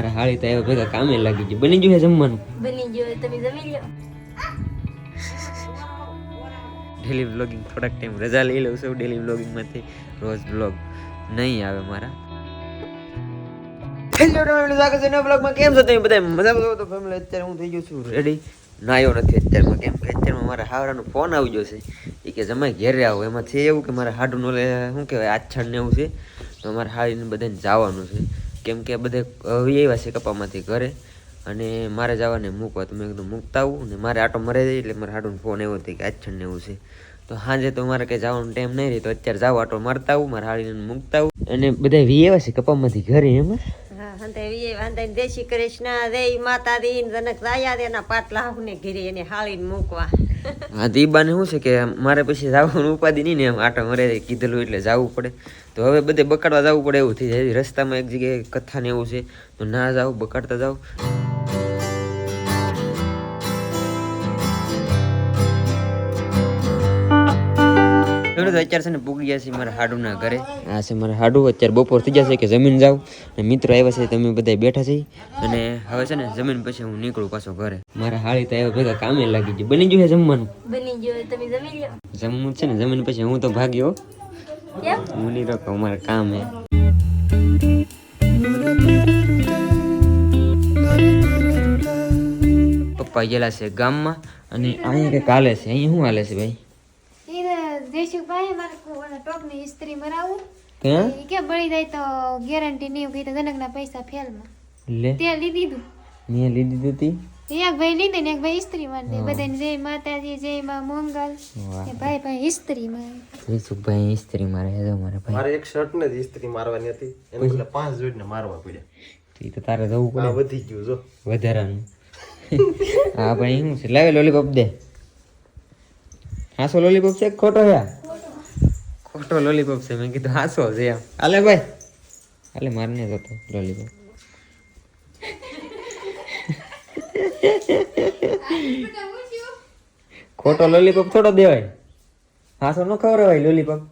મારા હાળી તો આવ્યા ભેગા કામે લાગી ગઈ બની ગયું છે જમવાનું? બની ગયું તમે જમી લો ડેલી વ્લોગિંગ થોડાક ટાઈમ રજા લઈ લઉં છું ડેલી વ્લોગિંગમાંથી રોજ વ્લોગ નહીં આવે મારા. હેલો ફેમિલી સ્વાગત છે નવા વ્લોગમાં કેમ છો તમે બધા મજામાં છો તો ફેમિલી અત્યારે હું થઈ ગયો છું રેડી નાયો નથી અત્યારમાં કેમ? કે અત્યારમાં મારા હાવરાનો ફોન આવી ગયો છે. એ કે જમાય ઘેરે આવો. એમાં છે એવું કે મારા હાડું નો શું કહેવાય આછળ ને એવું છે. તો મારે હાડીને બધાને જવાનું છે. કેમ કે બધે હવે આવ્યા છે કપામાંથી ઘરે. અને મારે જવાને મૂકવા, તો મેં કીધું મૂકતા આવું. ને મારે આટો મરે જાય, એટલે મારા હાડું ફોન એવો હતો કે આછાડ ને એવું છે. તો સાંજે તો મારે કંઈ જવાનો ટાઈમ નહીં રહે તો અત્યારે જાવ આટો મારતા આવું, મારા હાડીને મૂકતા આવું. અને બધા વી આવ્યા છે કપામાંથી ઘરે એમાં? દેશી કૃષ્ણ રે દીન જનક રાયા દેના પાટલા ને ઘીરે એને હાળીને મૂકવા. હા, દીબાને શું છે કે મારે પછી જવાનું ઉપાધિ નહીં ને એમ. આટો મરે કીધેલું એટલે જવું પડે. તો હવે બધે બકાડવા જવું પડે એવું થઈ જાય. રસ્તામાં એક જગ્યાએ કથા ને એવું છે. તો ના જાવ, બકાડતા જાવ. એવડું તો અત્યારે છે ને પૂગી ગયા છે મારા હાડુના ઘરે. આ છે મારા હાડુ. અત્યારે બપોર થઈ જશે કે જમીન જાવ અને મિત્રો આવ્યા છે તમે બધા બેઠા છે. અને હવે છે ને જમીન પછી હું નીકળું પાછો ઘરે. મારા હાળી તો આવ્યા ભેગા કામે લાગી ગઈ બની ગયું છે જમવાનું? બની ગયું તમે જમી લો જમવું છે ને જમીન પછી હું તો ભાગ્યો. કેમ? હું નહીં રોકો મારા કામ હે. પપ્પા ગયેલા છે ગામમાં. અને અહીંયા કે કાલે છે અહીંયા શું હાલે છે ભાઈ? દેશુભાઈ મારે ટોપની ઇસ્ત્રી મરાવું. ઈ કે બળી જાય તો ગેરંટી નહીં કીધું જનકના પૈસા ફેલમાં. લે. તે લીધી દીધું. મેં લીધી દીધી એક ભાઈ લીધી ને એક ભાઈ ઇસ્ત્રી મારી દે બધાને જય માતાજી જય માં મંગલ. એ ભાઈ ભાઈ ઇસ્ત્રી માં જયસુખભાઈ ઇસ્ત્રી મારે જો મારે ભાઈ. મારે એક શર્ટ ને જ ઇસ્ત્રી મારવાની હતી. એને એટલે પાંચ જોડીને મારવા પડ્યા. તો તો તારે જવું પડે. વધી ગયું જો. વધારાનું. હા ભાઈ શું છે? લાવે લોલીપોપ દે. હાસો લોલીપોપ છે? ખોટો છે? ખોટો લોલીપોપ છે. મેં કીધું હાસો છે એમ. હાલે ભાઈ. હાલે મારે જતો લોલીપોપ ખોટો લોલીપોપ થોડો દેવાય. હાસો ન ખવડાવાય લોલીપોપ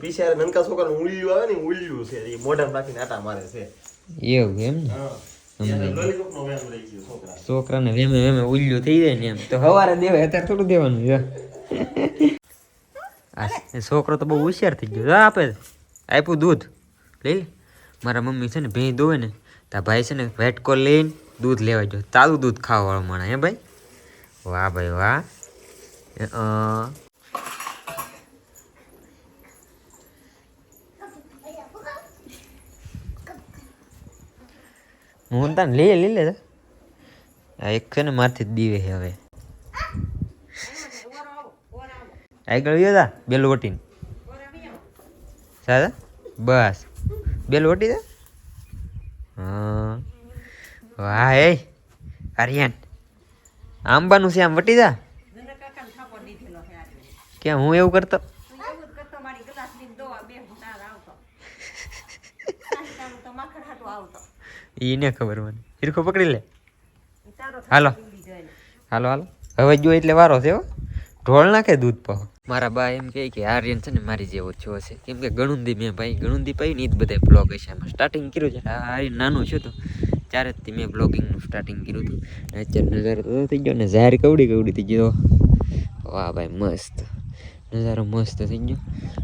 પીછે નનકા છોકરાનું ઉલ્યું આવે ને ઉલ્યું છે એ મોઢામાં રાખીને આટા મારે છે. એવું એમ ને? છોકરાને. વેમે વેમે ઉલ્યું થઈ જાય ને એમ. તો હવારે દેવાય અત્યારે થોડું દેવાનું છે. એ છોકરો તો બહુ હોશિયાર થઈ ગયો. જો આપે. આપ્યું દૂધ. લઈ લે. મારા મમ્મી છે ને ભેં દોવે ને તા ભાઈ છે ને વેટકો લઈને દૂધ લેવા ગયો. તારું દૂધ ખાવા વાળો હે ભાઈ? વાહ ભાઈ વાહ. હું તને લઈ લઈ લે. આ એક છે ને મારથી દીવે છે હવે. આગળ ગયો તા બેલ વટીને. સાદા બસ. બેલ વટી દે. હા. વાહ, એ. આર્યન. આંબાનું છે આમ વટી જા. કે હું એવું કરતો? એને ખબર મને. હીરખો પકડી લે. હાલો. હાલો હાલો. હવે જો એટલે વારો છે ઢોળ નાખે દૂધ પહો. મારા બા એમ કહે કે આર્યન છે ને મારી જેવો જ છો કેમ કે ગણુંદી મેં ભાઈ, ગણુંદી પાઈ ને એ જ બધા બ્લોગ હશે એમાં સ્ટાર્ટિંગ કર્યું છે. આર્યન નાનો છે તો ત્યારે જ મેં બ્લોગિંગનું સ્ટાર્ટિંગ કર્યું હતું. અત્યારે નજારો તો થઈ ગયો ને જાહેર કવડી કવડી થઈ ગયો. વાહ ભાઈ મસ્ત. નજારો મસ્ત થઈ ગયો.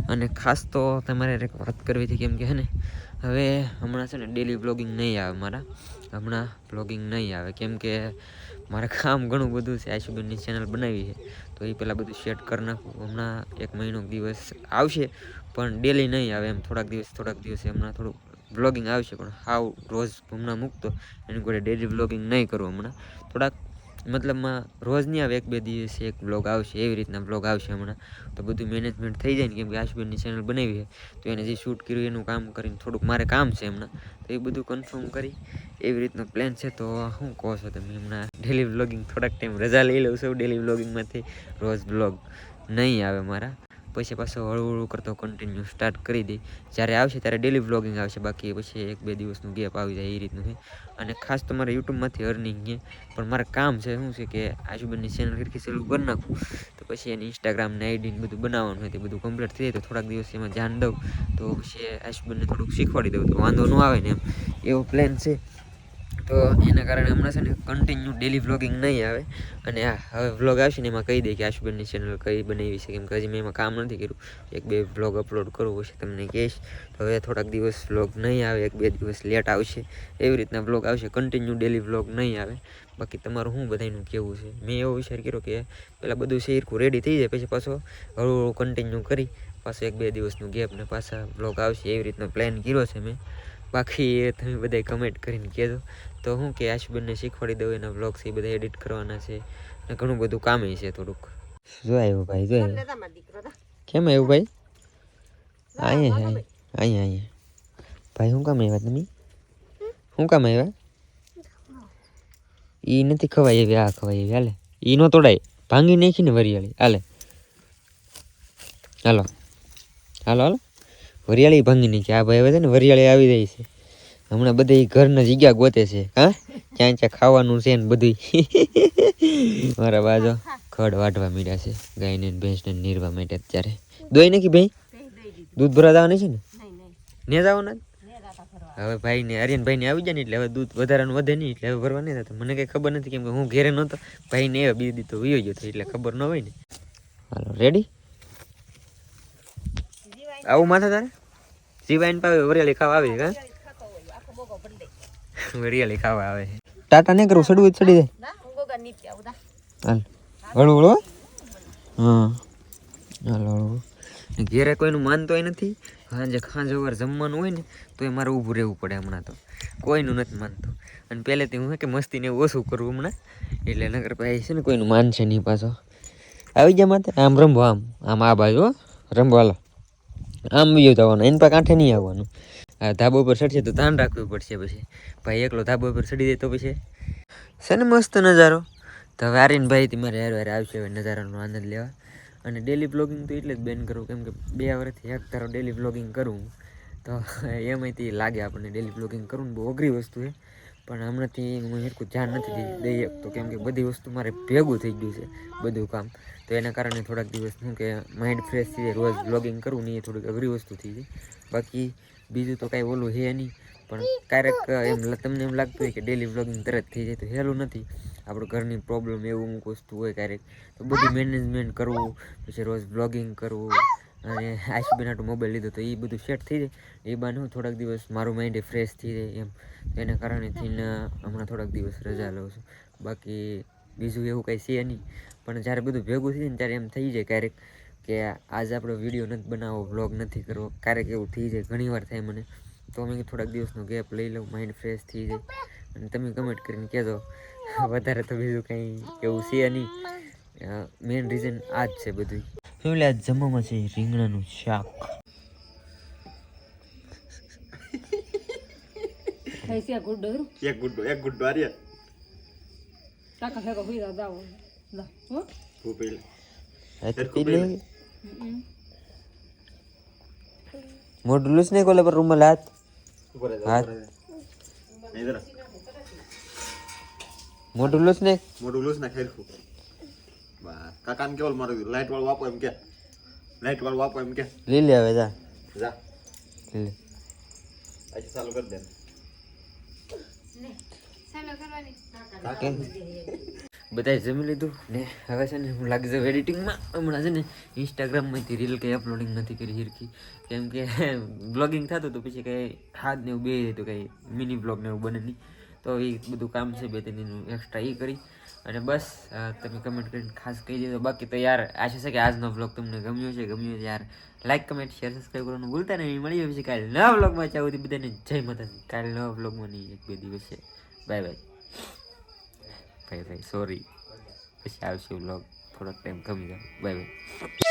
અને ખાસ તો તમારે એક વાત કરવી હતી કેમ કે ને, હવે હમણાં છે ને ડેલી બ્લોગિંગ નહીં આવે મારા. હમણાં બ્લોગિંગ નહીં આવે. કેમ કે મારે કામ ઘણું બધું છે. આશુબેનની ચેનલ બનાવી છે. તો એ પહેલાં બધું સેટ કરી નાખું. હમણાં એક મહિનો દિવસ આવશે, પણ ડેલી નહીં આવે એમ. થોડાક દિવસ, થોડાક દિવસે હમણાં થોડુંક બ્લોગિંગ આવશે, પણ હાવ રોજ હમણાં મૂકતો. એની કોઈ ડેલી બ્લોગિંગ નહીં કરું હમણાં. થોડાક મતલબમાં રોજ નહીં આવે એક બે દિવસે એક બ્લોગ આવશે, એવી રીતના બ્લોગ આવશે હમણાં. તો બધું મેનેજમેન્ટ થઈ જાય ને કેમ કે આશુબેનની ચેનલ બનાવી છે, તો એને જે શૂટ કર્યું એનું કામ કરીને થોડુંક મારે કામ છે હમણાં. તો એ બધું કન્ફર્મ કરી, એવી રીતનો પ્લાન છે. તો શું કહો છો તમે હમણાં? ડેલી બ્લોગિંગ થોડાક ટાઈમ રજા લઈ લઉં છું ડેલી બ્લોગિંગમાંથી રોજ બ્લોગ નહીં આવે મારા. પછી પાછો હળવું કરતો કન્ટિન્યુ સ્ટાર્ટ કરી દઈ જ્યારે આવશે ત્યારે ડેલી વ્લોગિંગ આવશે, બાકી પછી એક બે દિવસનું ગેપ આવી જાય એ રીતનું છે. અને ખાસ તો મારે યુટ્યુબમાંથી અર્નિંગ છે, પણ મારે કામ છે શું છે કે આજુબાજુની ચેનલ ફિરકી ચાલુ કરી નાખું. તો પછી એની ઇન્સ્ટાગ્રામને આઈડી બધું બનાવવાનું હોય તે બધું કમ્પ્લીટ થઈ જાય તો થોડાક દિવસ એમાં ધ્યાન દઉં. તો પછી આજુબાજુને થોડુંક શીખવાડી દઉં તો વાંધો ન આવે ને એમ. એવો પ્લાન છે. તો એના કારણે હમણાં છે ને કન્ટિન્યુ ડેલી વ્લોગિંગ નહીં આવે. અને આ હવે વ્લોગ આવશે ને એમાં કહી દે કે આશુબેનની ચેનલ કઈ બનાવી છે કેમ કે હજી મેં એમાં કામ નથી કર્યું. એક બે વ્લોગ અપલોડ કરવું પછી તમને કહીશ. તો હવે થોડાક દિવસ વ્લોગ નહીં આવે, એક બે દિવસ લેટ આવશે. એવી રીતના વ્લોગ આવશે કન્ટિન્યુ ડેલી વ્લોગ નહીં આવે. બાકી તમારું શું બધાનું કેવું છે? મેં એવો વિચાર કર્યો કે પહેલાં બધું શેરખું રેડી થઈ જાય, પછી પાછો હળવું હળવું કન્ટિન્યુ કરી, પાછો એક બે દિવસનું ગેપ ને પાછા વ્લોગ આવશે. એવી રીતનો પ્લાન કર્યો છે મેં. બાકી એ તમે બધાય કમેન્ટ કરીને કહેજો. તો હું કે આશુબેનને શીખવાડી દઉં એના બ્લોગ્સ એ બધા એડિટ કરવાના છે. અને ઘણું બધું કામ છે થોડુંક. જો આવ્યો ભાઈ જો. કેમ આવ્યું ભાઈ? અહીંયા અહીંયા અહીંયા ભાઈ. શું કામ આવ્યા તમે? શું કામ આવ્યા ઈ નથી ખવાય એવી આ ખવાય એવી. હાલે. ઈ નો તોડાય. ભાંગી નાખીને વરિયાળી હાલે. હાલો. હાલો હાલો. વરિયાળી ભાંગી નાખી. આ ભાઈ હવે છે ને વરિયાળી આવી જાય છે. હમણાં બધા ઘરના જગ્યા ગોતે છે. હા? ક્યાં ક્યાં ખાવાનું છે ને બધું મારા બાજુ, ખડ વાઢવા મીડ્યા છે. ગાયને ભેંસને નીરવા માટે અત્યારે. દોઈ નાખી ભાઈ? દૂધ ભરા જવાની છે ને? ને જવાના હવે ભાઈ ને આર્યન ભાઈ ને આવી જાય ને એટલે હવે દૂધ વધારાનું વધે નહીં, એટલે હવે ભરવા નહીં થતું મને કઈ ખબર નથી કેમ કે હું ઘેરે નહોતો. ભાઈ ને બીજી દીધો વિયો ગયો હતો એટલે ખબર ન હોય ને. હાલો રેડી આવું માથા તારે? જીવાઈન પાવે વરિયાળી ખાવા આવે હા? વરિયાળી ખાવા આવે ટાટા નહીં કરું સડવું ચડી જાય. હાલ. હળવું હળવું હા. હાલ હળવું ઘેરે કોઈનું માનતોય નથી. સાંજે ખાંજ વાર જમવાનું હોય ને તો એ મારે ઊભું રહેવું પડે હમણાં તો. કોઈનું નથી માનતું. અને પહેલેથી હું કે મસ્તીને ને ઓછું કરવું હમણાં. એટલે નગર ભાઈ છે ને કોઈનું માનશે નહીં પાછો. આવી ગયા માથે? આમ રમવા આમ. આમ આ બાજુ હો. રમવો હાલો. આમ બીજો જવાનું, એની પાસે કાંઠે નહીં આવવાનું. આ ધાબો ઉપર ચડશે તો ધ્યાન રાખવું પડશે પછી. ભાઈ એકલો ધાબો પર ચડી દે તો પછી. છે ને મસ્ત નજારો. તો હવે ભાઈ તમારે હારે હારે આવશે હવે નજારાનો આનંદ લેવા. અને ડેલી બ્લોગિંગ તો એટલે જ બેન કરું, કેમ કે બે વર્ષથી એક તારો ડેલી બ્લોગિંગ કરું તો એમાંથી લાગે આપણને ડેલી બ્લોગિંગ કરવું બહુ અઘરી વસ્તુ છે. પણ હમણાંથી હું સરખું ધ્યાન નથી દઈ શકતો. કેમ કે બધી વસ્તુ મારે ભેગું થઈ ગયું છે બધું કામ. તો એના કારણે થોડાક દિવસ શું કે માઇન્ડ ફ્રેશ થઈ રોજ બ્લોગિંગ કરવું ને એ થોડીક અઘરી વસ્તુ થઈ જાય બાકી બીજું તો કાંઈ ઓલું છે નહીં. પણ ક્યારેક એમ તમને એમ લાગતું હોય કે ડેલી વ્લોગિંગ તરત થઈ જાય તો હેલું નથી. આપણું ઘરની પ્રોબ્લેમ એવું અમુક વસ્તુ હોય ક્યારેક. તો બધું મેનેજમેન્ટ કરવું, પછી રોજ બ્લોગિંગ કરવું અને આઈસબેન મોબાઈલ લીધો તો એ બધું સેટ થઈ જાય. એ બાને થોડાક દિવસ મારું માઇન્ડ ફ્રેશ થઈ જાય એમ. એના કારણે થઈને હમણાં થોડાક દિવસ રજા લઉં છું. બાકી બીજું એવું કાંઈ છે નહીં. પણ જ્યારે બધું ભેગું થઈ જાય ને ત્યારે એમ થઈ જાય ક્યારેક કે આજે આપણો વીડિયો નથી બનાવવો બ્લોગ નથી કરવો. ક્યારેક એવું થઈ જાય ઘણીવાર થાય મને. તો અમે થોડાક દિવસનો ગેપ લઈ લઉં માઇન્ડ ફ્રેશ થઈ જાય. અને તમે કમેન્ટ કરીને કહેજો. વધારે તો બીજું કંઈ એવું છે નહીં. મેઇન રીઝન આ જ છે બધું શું લે આજ જમવામાં છે રીંગણાનું શાક. એક ગુડ્ડો મોઢું લૂસ ને કોલે પર રૂમમાં લાત? હાથ. મોઢું લૂસ ને મોઢું લૂસ ના ખેર કાકાને કેવો મારું લાઈટ વાળું આપો એમ કે. લાઈટ વાળું આપો એમ કે. લઈ લે હવે જા. જા. લઈ લે. આજે ચાલુ કરી દે. ચાલો કરવાની. બધાએ જમી લીધું? ને હવે છે ને હું લાગી જાઉં એડિટિંગમાં હમણાં છે ને ઇન્સ્ટાગ્રામમાંથી રીલ કંઈ અપલોડિંગ નથી કરી હિરકી કેમ કે બ્લોગિંગ થતું હતું પછી કંઈ હાથ ને એવું બે તો કંઈ મિની બ્લોગ ને એવું બને નહીં. તો એ બધું કામ છે બે ત્રણ એક્સ્ટ્રા એ કરી. અને બસ તમે કમેન્ટ કરીને ખાસ કહી દેજો. બાકી તો યાર, આશા છે કે આજનો બ્લોગ તમને ગમ્યો છે ગમ્યો છે યાર. લાઈક કમેન્ટ શેર સબસ્ક્રાઈબ કરવાનું ભૂલતા નહીં. મળી પછી કાલે નવા બ્લોગમાં ચાહું બધાને જય માતાજી. કાલે નવા બ્લોગમાં નહીં, એક બે દિવસ બાય બાય ભાઈ ભાઈ સોરી પછી આવશે વ્લોગ થોડોક ટાઈમ ગમી જાવ બાય બાય